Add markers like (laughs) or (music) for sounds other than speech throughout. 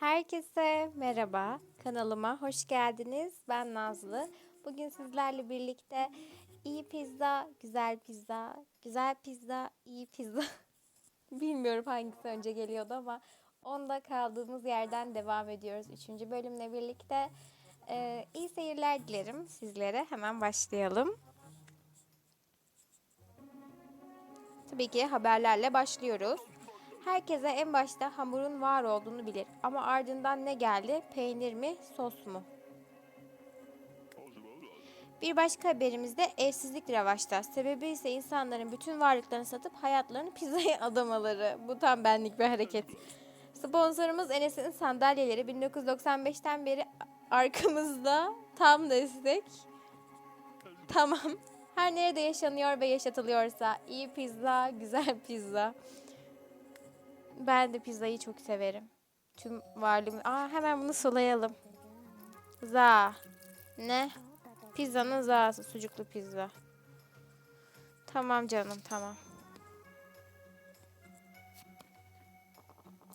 Herkese merhaba. Kanalıma hoş geldiniz. Ben Nazlı. Bugün sizlerle birlikte iyi pizza, güzel pizza, güzel pizza, iyi pizza. (laughs) Bilmiyorum hangisi önce geliyordu ama onda kaldığımız yerden devam ediyoruz. Üçüncü bölümle birlikte Ee, iyi seyirler dilerim sizlere. Hemen başlayalım. Tabii ki haberlerle başlıyoruz. Herkese en başta hamurun var olduğunu bilir. Ama ardından ne geldi? Peynir mi, sos mu? Bir başka haberimizde evsizlik revaçta. Sebebi ise insanların bütün varlıklarını satıp hayatlarını pizzaya (laughs) adamaları. Bu tam benlik bir hareket. Sponsorumuz Enes'in sandalyeleri 1995'ten beri arkamızda tam destek. Tamam. Her nerede yaşanıyor ve yaşatılıyorsa iyi pizza, güzel pizza. Ben de pizzayı çok severim. Tüm varlığım. Aa hemen bunu sulayalım. Za. Ne? Pizzanın za'sı. Sucuklu pizza. Tamam canım tamam.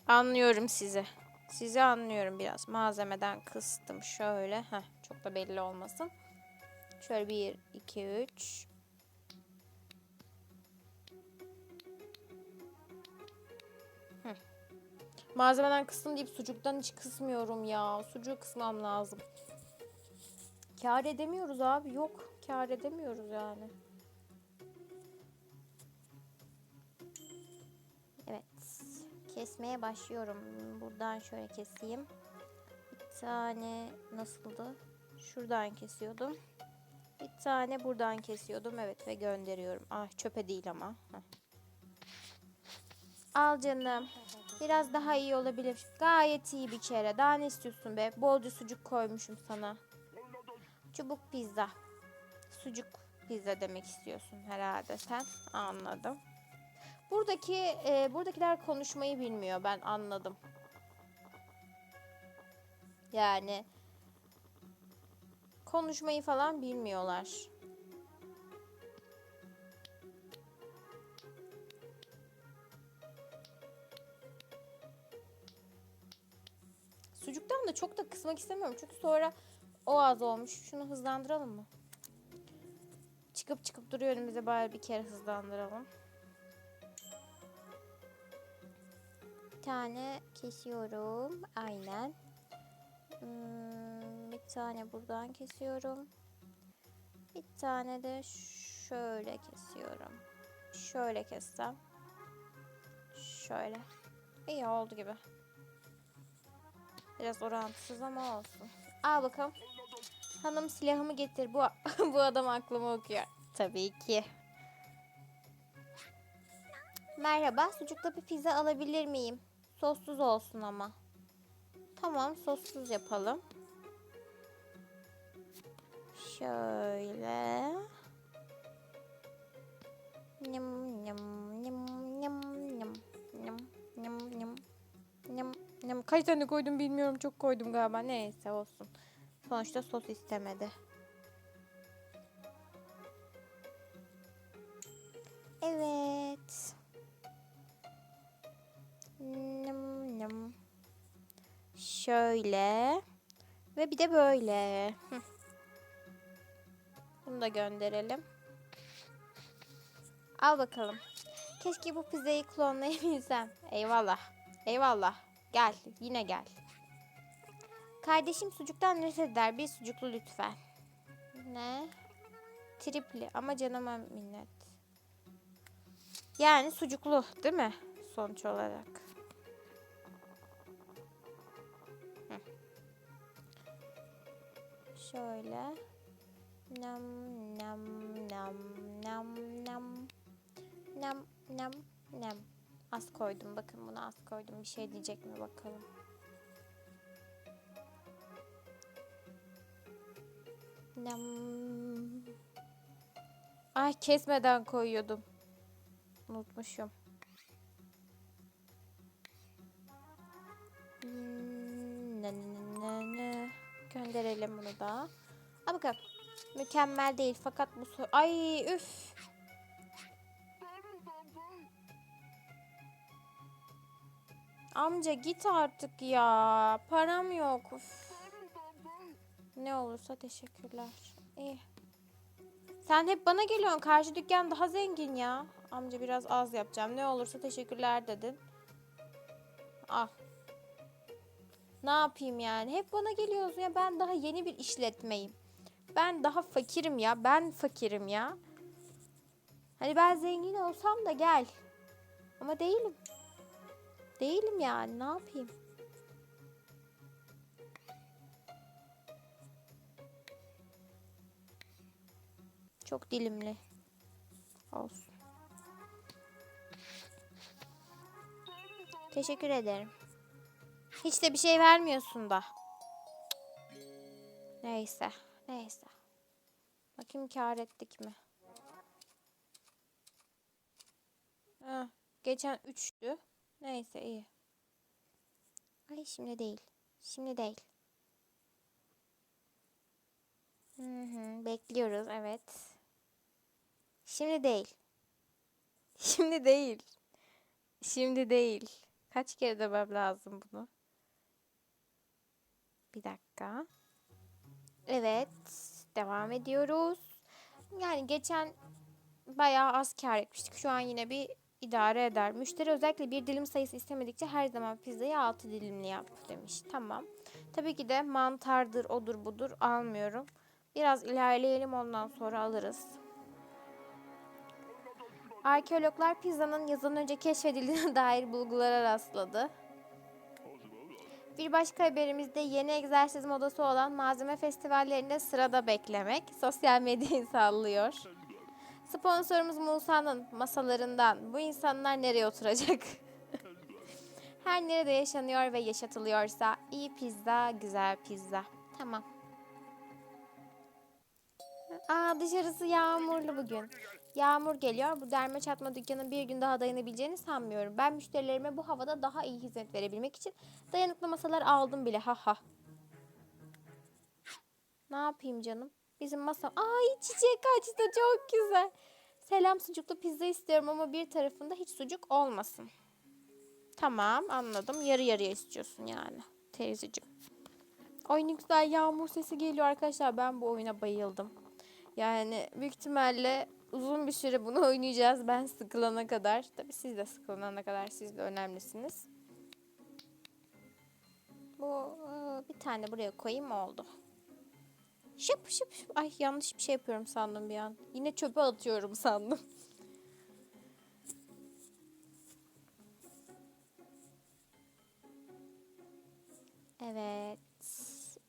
Anlıyorum sizi. Sizi anlıyorum biraz. Malzemeden kıstım. Şöyle. Heh, çok da belli olmasın. Şöyle 1, 2, 3. Malzemeden kıstım deyip sucuktan hiç kısmıyorum ya. Sucuğu kısmam lazım. Kâr edemiyoruz abi. Yok. Kâr edemiyoruz yani. Evet. Kesmeye başlıyorum. Buradan şöyle keseyim. Bir tane nasıldı? Şuradan kesiyordum. Bir tane buradan kesiyordum. Evet ve gönderiyorum. Ah çöpe değil ama. Heh. Al canım. Biraz daha iyi olabilir. Gayet iyi bir kere. Daha ne istiyorsun be? Bolca sucuk koymuşum sana. Çubuk pizza. Sucuk pizza demek istiyorsun herhalde sen. Anladım. Buradaki e, buradakiler konuşmayı bilmiyor. Ben anladım. Yani konuşmayı falan bilmiyorlar. Sucuktan da çok da kısmak istemiyorum. Çünkü sonra o az olmuş. Şunu hızlandıralım mı? Çıkıp çıkıp duruyor önümüze bari bir kere hızlandıralım. Bir tane kesiyorum. Aynen. Hmm, bir tane buradan kesiyorum. Bir tane de şöyle kesiyorum. Şöyle kessem. Şöyle. İyi oldu gibi. Biraz orantısız ama olsun. Al bakalım. Hanım silahımı getir. Bu (laughs) bu adam aklıma okuyor. Tabii ki. Merhaba, sucuklu bir pizza alabilir miyim? Sossuz olsun ama. Tamam, sossuz yapalım. Şöyle. Nyam nyam nyam nyam nyam nyam nyam nyam nyam nyam. Kaç tane koydum bilmiyorum. Çok koydum galiba. Neyse olsun. Sonuçta sos istemedi. Evet. Nyam nyam. Şöyle. Ve bir de böyle. Bunu da gönderelim. Al bakalım. Keşke bu pizzayı klonlayabilsem. Eyvallah. Eyvallah. Gel. Yine gel. Kardeşim sucuktan nefret eder. Bir sucuklu lütfen. Ne? Tripli ama canıma minnet. Yani sucuklu değil mi? Sonuç olarak. Şöyle. Nam nam nam nam nam nam nam nam. Az koydum bakın bunu az koydum. Bir şey diyecek mi bakalım. Nam. Ay kesmeden koyuyordum. Unutmuşum. Hmm. Gönderelim bunu da. Al bakalım. Mükemmel değil fakat bu so Ay üf. Amca git artık ya. Param yok. Uf. Ne olursa teşekkürler. İyi. Sen hep bana geliyorsun. Karşı dükkan daha zengin ya. Amca biraz az yapacağım. Ne olursa teşekkürler dedin. Al. Ne yapayım yani? Hep bana geliyorsun ya. Ben daha yeni bir işletmeyim. Ben daha fakirim ya. Ben fakirim ya. Hani ben zengin olsam da gel. Ama değilim. Değilim yani. Ne yapayım? Çok dilimli. Olsun. Teşekkür ederim. Hiç de bir şey vermiyorsun da. Neyse. Neyse. Bakayım kar ettik mi? Heh, geçen 3'tü. Neyse iyi. Ay şimdi değil. Şimdi değil. Hı hı, bekliyoruz evet. Şimdi değil. (laughs) Şimdi değil. Şimdi değil. Kaç kere demem lazım bunu? Bir dakika. Evet. Devam ediyoruz. Yani geçen bayağı az kar etmiştik. Şu an yine bir idare eder. Müşteri özellikle bir dilim sayısı istemedikçe her zaman pizzayı 6 dilimli yap demiş. Tamam. Tabii ki de mantardır, odur budur almıyorum. Biraz ilerleyelim ondan sonra alırız. Arkeologlar pizzanın yazın önce keşfedildiğine (laughs) dair bulgulara rastladı. Bir başka haberimizde yeni egzersiz modası olan malzeme festivallerinde sırada beklemek sosyal medyayı sallıyor. Sponsorumuz Musa'nın masalarından bu insanlar nereye oturacak? (laughs) Her nerede yaşanıyor ve yaşatılıyorsa iyi pizza, güzel pizza. Tamam. Aa dışarısı yağmurlu bugün. Yağmur geliyor. Bu derme çatma dükkanın bir gün daha dayanabileceğini sanmıyorum. Ben müşterilerime bu havada daha iyi hizmet verebilmek için dayanıklı masalar aldım bile. Ha ha. Ne yapayım canım? Bizim masa... Ay çiçek açtı çok güzel. Selam sucuklu pizza istiyorum ama bir tarafında hiç sucuk olmasın. Tamam anladım. Yarı yarıya istiyorsun yani. Teyzeciğim. Ay ne güzel yağmur sesi geliyor arkadaşlar. Ben bu oyuna bayıldım. Yani büyük ihtimalle uzun bir süre bunu (laughs) oynayacağız. Ben sıkılana kadar. Tabii siz de sıkılana kadar siz de önemlisiniz. Bu ıı, bir tane buraya koyayım oldu. Şıp şıp şıp. Ay yanlış bir şey yapıyorum sandım bir an. Yine çöpe atıyorum sandım. Evet.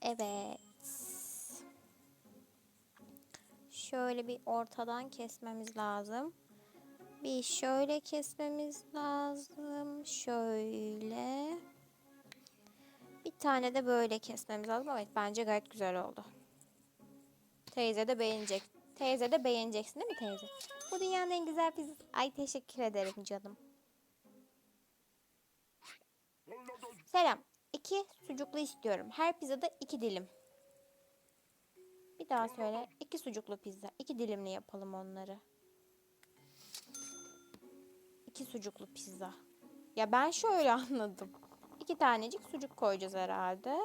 Evet. Şöyle bir ortadan kesmemiz lazım. Bir şöyle kesmemiz lazım. Şöyle. Bir tane de böyle kesmemiz lazım. Evet bence gayet güzel oldu. Teyze de beğenecek. Teyze de beğeneceksin değil mi teyze? Bu dünyanın en güzel pizzası. Ay teşekkür ederim canım. Selam. İki sucuklu istiyorum. Her pizzada iki dilim. Bir daha söyle. İki sucuklu pizza. İki dilimli yapalım onları. İki sucuklu pizza. Ya ben şöyle (laughs) anladım. İki tanecik sucuk koyacağız herhalde.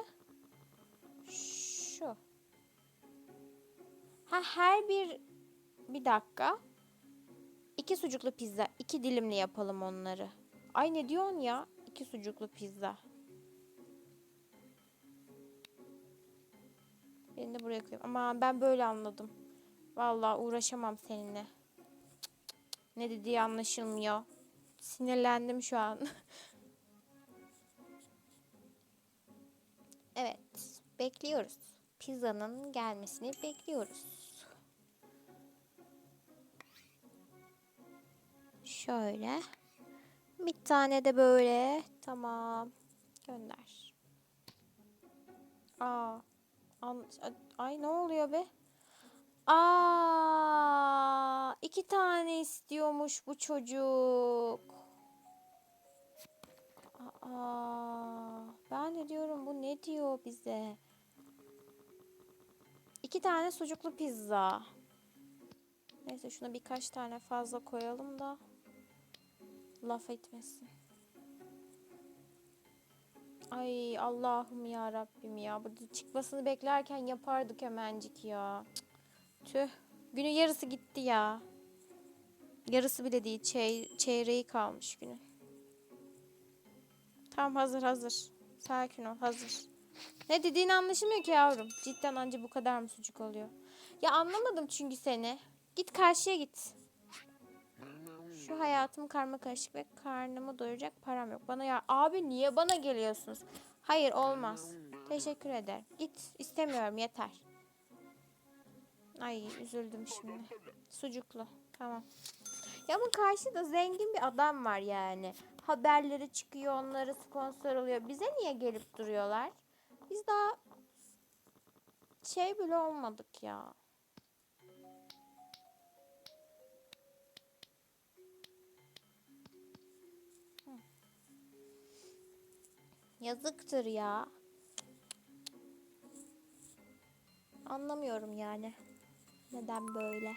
Ha her bir bir dakika. İki sucuklu pizza. iki dilimli yapalım onları. Ay ne diyorsun ya? İki sucuklu pizza. Birini de buraya koyayım. Ama ben böyle anladım. Vallahi uğraşamam seninle. Ne dediği anlaşılmıyor. Sinirlendim şu an. (laughs) evet. Bekliyoruz. Pizzanın gelmesini bekliyoruz. Şöyle. Bir tane de böyle. Tamam. Gönder. Aa. An Ay ne oluyor be? Aa, iki tane istiyormuş bu çocuk. Aa, ben de diyorum bu ne diyor bize? İki tane sucuklu pizza. Neyse şuna birkaç tane fazla koyalım da laf etmesin. Ay Allah'ım ya Rabbim ya. Burada çıkmasını beklerken yapardık hemencik ya. Tüh. Günün yarısı gitti ya. Yarısı bile değil. Çey çeyreği kalmış günün. Tamam hazır hazır. Sakin ol hazır. Ne dediğini anlaşılmıyor ki yavrum. Cidden anca bu kadar mı sucuk oluyor? Ya anlamadım çünkü seni. Git karşıya git. Şu hayatım karma karışık ve karnımı doyuracak param yok. Bana ya abi niye bana geliyorsunuz? Hayır olmaz. Teşekkür ederim. Git istemiyorum yeter. Ay üzüldüm şimdi. Sucuklu. Tamam. Ya bu karşıda zengin bir adam var yani. Haberleri çıkıyor, onları sponsor oluyor. Bize niye gelip duruyorlar? Biz daha şey bile olmadık ya. Yazıktır ya. Anlamıyorum yani. Neden böyle?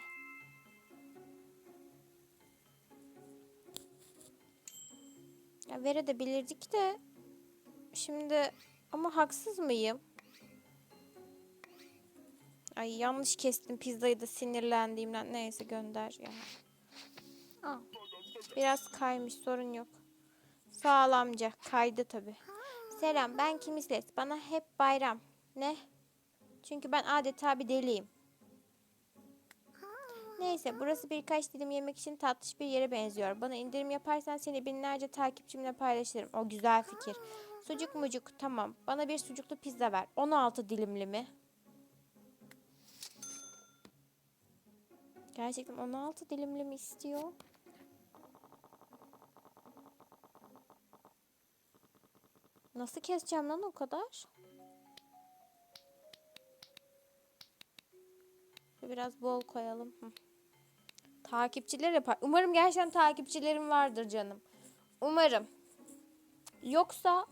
Ya verebilirdik de şimdi ama haksız mıyım? Ay yanlış kestim pizzayı da sinirlendiğimden. Neyse gönder ya. Al. Biraz kaymış sorun yok. Sağlamca kaydı tabi. Selam ben Kimisles. Bana hep bayram. Ne? Çünkü ben adeta bir deliyim. Neyse burası birkaç dilim yemek için tatlış bir yere benziyor. Bana indirim yaparsan seni binlerce takipçimle paylaşırım. O güzel fikir. Sucuk mucuk tamam. Bana bir sucuklu pizza ver. 16 dilimli mi? Gerçekten 16 dilimli mi istiyor? Nasıl keseceğim lan o kadar? Biraz bol koyalım. Takipçiler yapar. Umarım gerçekten takipçilerim vardır canım. Umarım. Yoksa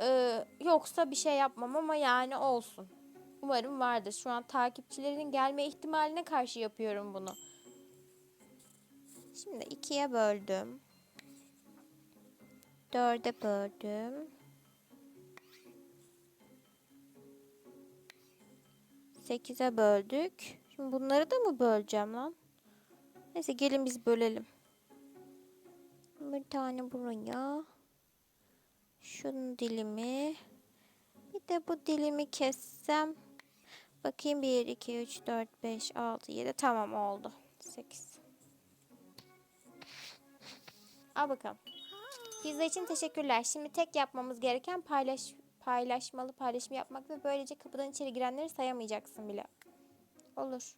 e, yoksa bir şey yapmam ama yani olsun. Umarım vardır. Şu an takipçilerinin gelme ihtimaline karşı yapıyorum bunu. Şimdi ikiye böldüm. Dörde böldüm. Sekize böldük. Şimdi bunları da mı böleceğim lan? Neyse gelin biz bölelim. Bir tane buraya. Şunun dilimi. Bir de bu dilimi kessem. Bakayım 1, 2, 3, 4, 5, 6, 7. Tamam oldu. 8. Al bakalım. Pizza için teşekkürler. Şimdi tek yapmamız gereken paylaş paylaşmalı paylaşım yapmak ve böylece kapıdan içeri girenleri sayamayacaksın bile. Olur.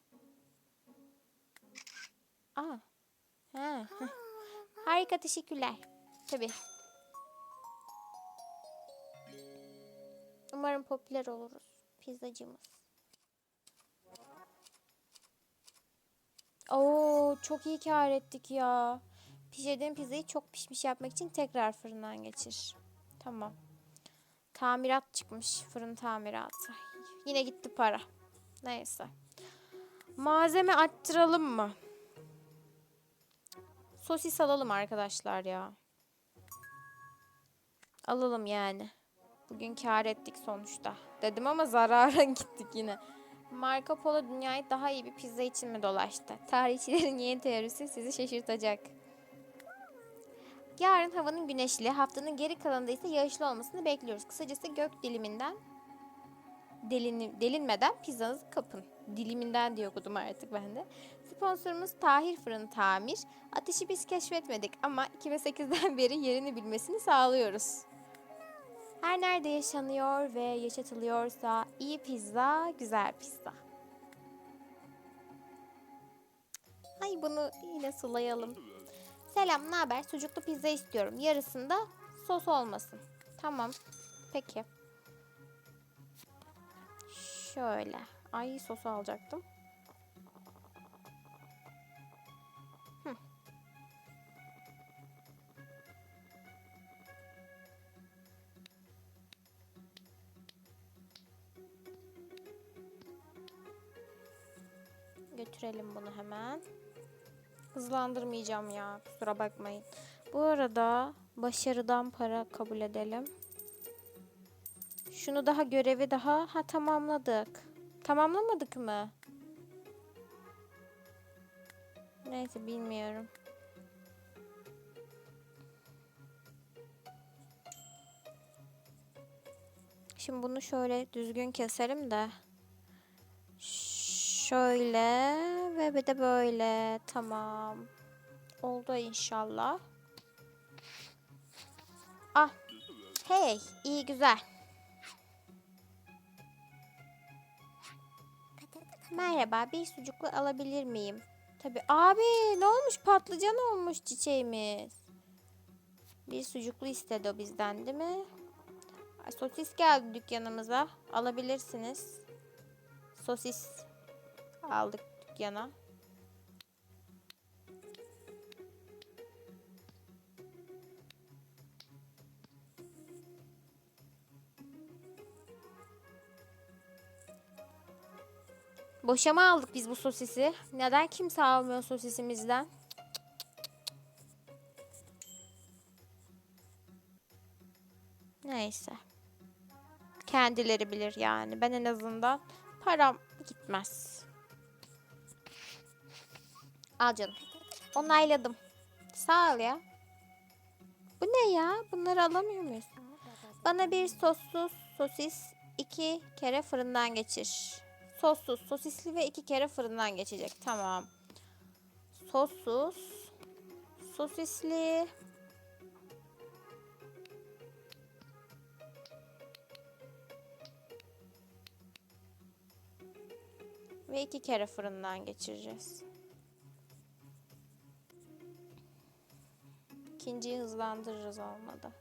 Aa. Ha. (laughs) Harika teşekkürler. Tabii. Umarım popüler oluruz. Pizzacımız. Oo, çok iyi kar ettik ya. Pişirdiğim pizzayı çok pişmiş yapmak için tekrar fırından geçir. Tamam. Tamirat çıkmış. Fırın tamiratı. Yine gitti para. Neyse. Malzeme arttıralım mı? Sosis alalım arkadaşlar ya. Alalım yani. Bugün kar ettik sonuçta. Dedim ama zarara (laughs) gittik yine. Marco Polo dünyayı daha iyi bir pizza için mi dolaştı? Tarihçilerin yeni teorisi sizi şaşırtacak. Yarın havanın güneşli, haftanın geri kalanında ise yağışlı olmasını bekliyoruz. Kısacası gök diliminden delini, delinmeden pizzanızı kapın. Diliminden diye okudum artık ben de. Sponsorumuz Tahir Fırın Tamir. Ateşi biz keşfetmedik ama 2008'den beri yerini bilmesini sağlıyoruz. Her nerede yaşanıyor ve yaşatılıyorsa iyi pizza, güzel pizza. Ay bunu yine sulayalım. Selam, ne haber? Sucuklu pizza istiyorum. Yarısında sos olmasın. Tamam. Peki. Şöyle. Ay sosu alacaktım. Götürelim bunu hemen. Hızlandırmayacağım ya. Kusura bakmayın. Bu arada başarıdan para kabul edelim. Şunu daha görevi daha ha tamamladık. Tamamlamadık mı? Neyse bilmiyorum. Şimdi bunu şöyle düzgün keserim de. Şöyle ve bir de böyle. Tamam. Oldu inşallah. Ah. Hey, iyi güzel. Merhaba, bir sucuklu alabilir miyim? Tabii. Abi, ne olmuş? Patlıcan olmuş çiçeğimiz. Bir sucuklu istedi o bizden, değil mi? Ay, Sosis geldi dükkanımıza. Alabilirsiniz. Sosis aldık dükkana. Boşa mı aldık biz bu sosisi? Neden kimse almıyor sosisimizden? Neyse. Kendileri bilir yani. Ben en azından param gitmez. Al canım. Onayladım. Sağ ol ya. Bu ne ya? Bunları alamıyor muyuz? Bana bir sossuz sosis iki kere fırından geçir. Sossuz, sosisli ve iki kere fırından geçecek. Tamam. Sossuz, sosisli. Ve iki kere fırından geçireceğiz. İkinciyi hızlandırırız olmadı.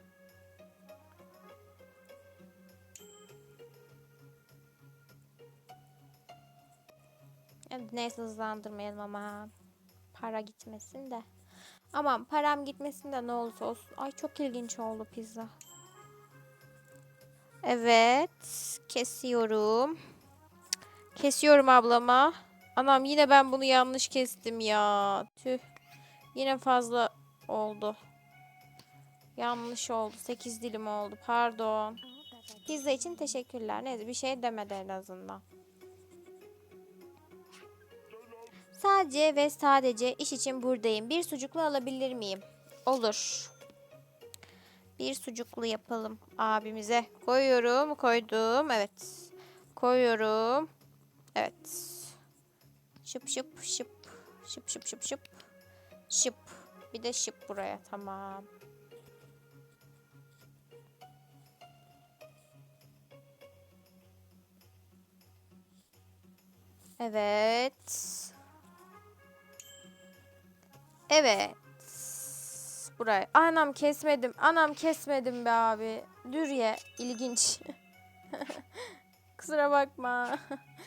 Neyse hızlandırmayalım ama para gitmesin de. Aman param gitmesin de ne olursa olsun. Ay çok ilginç oldu pizza. Evet kesiyorum. Kesiyorum ablama. Anam yine ben bunu yanlış kestim ya. Tüh. Yine fazla oldu. Yanlış oldu. 8 dilim oldu. Pardon. Pizza için teşekkürler. Neyse bir şey demedi en azından. Sadece ve sadece iş için buradayım. Bir sucuklu alabilir miyim? Olur. Bir sucuklu yapalım abimize. Koyuyorum. Koydum. Evet. Koyuyorum. Evet. Şıp şıp şıp. Şıp şıp şıp şıp. Şıp. Bir de şıp buraya. Tamam. Evet. Evet. Buraya. Anam kesmedim. Anam kesmedim be abi. Dürye. ilginç. (laughs) Kusura bakma.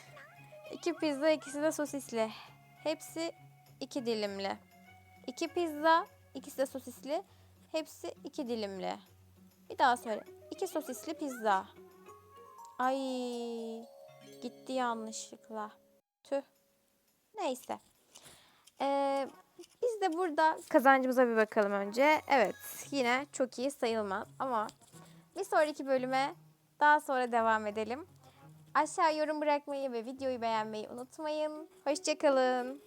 (laughs) İki pizza, ikisi de sosisli. Hepsi iki dilimli. İki pizza, ikisi de sosisli. Hepsi iki dilimli. Bir daha söyle. İki sosisli pizza. Ay gitti yanlışlıkla. Tüh. Neyse. Ee, biz de burada kazancımıza bir bakalım önce. Evet yine çok iyi sayılmaz ama bir sonraki bölüme daha sonra devam edelim. Aşağı yorum bırakmayı ve videoyu beğenmeyi unutmayın. Hoşçakalın.